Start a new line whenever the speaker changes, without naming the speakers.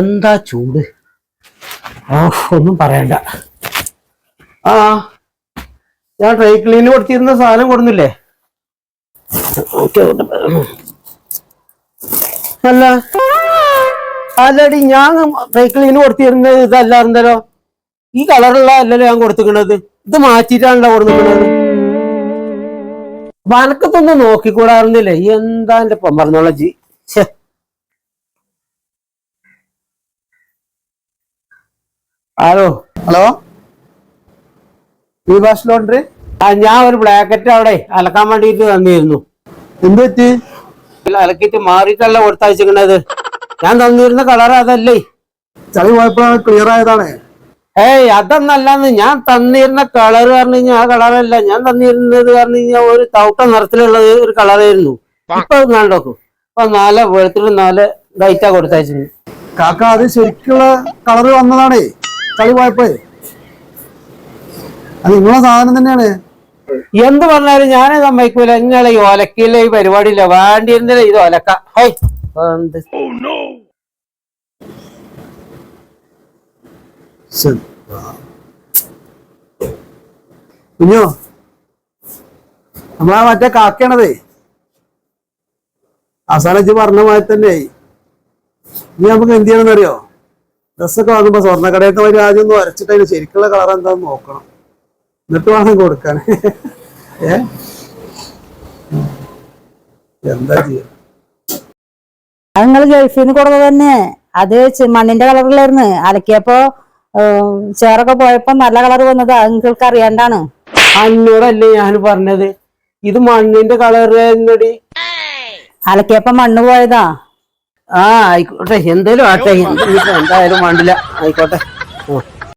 എന്താ ചൂട്? ഒന്നും പറയണ്ട. ആ ഞാൻ ഡ്രൈ ക്ലീന് കൊടുത്തിരുന്ന സാധനം കൊടുന്നില്ലേ? അല്ല അല്ലടി ഞാൻ ഡ്രൈ ക്ലീന് കൊടുത്തിരുന്നത് ഇതല്ലായിരുന്നല്ലോ. ഈ കളറുള്ള അല്ലല്ലോ ഞാൻ കൊടുത്തിക്കണത് ഇത് മാറ്റിയിട്ടാണല്ലോ കൊടുത്തിക്കണത് വനക്കത്തൊന്ന് നോക്കിക്കൂടാറുന്നില്ലേ എന്താ എന്റെ പറഞ്ഞോളജി ഛെ ഹലോ
ഹലോ? ഈ ബസ് ലോണ്ടറി
ആ ഞാൻ ഒരു ബ്ലാക്കറ്റ് അവിടെ അലക്കാൻ വേണ്ടിയിട്ട് തന്നിരുന്നു.
എന്ത് പറ്റി?
അലക്കിട്ട് മാറിയിട്ടല്ല കൊടുത്തയച്ചിരിക്കണത് ഞാൻ തന്നിരുന്ന കളർ അതല്ലേ?
ചളി പോയപ്പോഴാണ് ക്ലിയർ ആയതാണ്.
ഏയ് അതൊന്നല്ലാന്ന്. ഞാൻ തന്നിരുന്ന കളർ പറഞ്ഞു കഴിഞ്ഞാൽ ആ കളറല്ല ഞാൻ തന്നിരുന്നത് പറഞ്ഞു കഴിഞ്ഞാൽ ഒരു തൗട്ട നിറത്തിലുള്ള ഒരു കളറായിരുന്നു ഇപ്പൊ കണ്ടോക്കും ഇപ്പൊ നാല് വെളുത്തിട്ട് നാല് ഡൈറ്റാ കൊടുത്തയച്ചിരുന്നു
കാക്ക അത് ശരിക്കുള്ള കളർ വന്നതാണേ. പോയപ്പോഴേ അത് നിങ്ങളെ സാധനം തന്നെയാണ്.
എന്ത് പറഞ്ഞാലും ഞാൻ സമ്മതിക്കൂല. നിങ്ങളെ ഈ ഒലക്കില്ല ഈ പരിപാടിയില്ല. വേണ്ടിയിരുന്നില്ല ഇത് ഒലക്ക. ഹൈ.
കുഞ്ഞോ നമ്മളാ മറ്റേ കാക്കയാണതേ. അവസാനം പറഞ്ഞ മാതിരി തന്നെ ഇനി നമുക്ക് എന്ത് ചെയ്യണമെന്ന് ഡ്രസ്സൊക്കെ വാങ്ങുമ്പോ നിന്ന് വരും ആദ്യം ഒന്ന് വരച്ചിട്ട് അതിന് ശരിക്കുള്ള കളർ എന്താന്ന് നോക്കണം. എന്നിട്ട് വേണം കൊടുക്കാൻ. ഏ? എന്താ ചെയ്യാ?
നിങ്ങൾ ഗൾഫിൽ നിന്ന് കൊടുത്തത് തന്നെ. അത് മണ്ണിന്റെ കളറിലായിരുന്നു. അലക്കിയപ്പോ ചേറൊക്കെ പോയപ്പോ നല്ല കളർ വന്നത്. നിങ്ങൾക്ക് അറിയാണ്ടാണ്.
അന്നോടല്ലേ ഞാൻ പറഞ്ഞത്. ഇത് മണ്ണിന്റെ കളർ എന്നടി
അലക്കിയപ്പോ മണ്ണ് പോയതാ.
ആ ആയിക്കോട്ടെ. എന്തേലും ആട്ടെ എന്തായാലും വേണ്ടില്ല. ആയിക്കോട്ടെ. ആ.